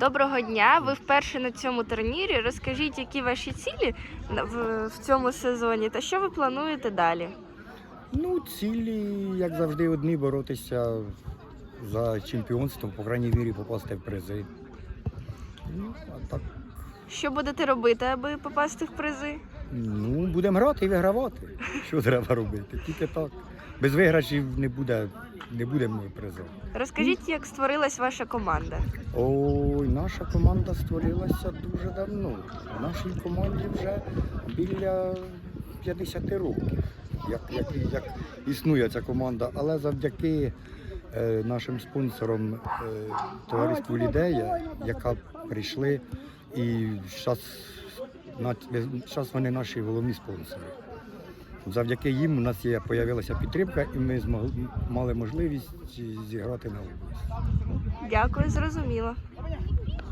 Доброго дня! Ви вперше на цьому турнірі. Розкажіть, які ваші цілі в, в цьому сезоні та що ви плануєте далі? Ну, цілі, як завжди, одні боротися за чемпіонство, по крайній мірі попасти в призи. Ну, а так, Що будете робити, аби попасти в призи? Ну, будемо грати і вигравати. Що треба робити? Тільки так. Без виграшів не буде, не будемо призов. Розкажіть, як створилась ваша команда? Ой, наша команда створилася дуже давно. В нашій команді вже біля 50 років, як, як, як існує ця команда. Але завдяки е, нашим спонсорам е, товариству Лідея, яка прийшли, і зараз вони наші головні спонсори. Завдяки їм у нас є появилася підтримка, і ми змогли мали можливість зіграти на область. Дякую, зрозуміло.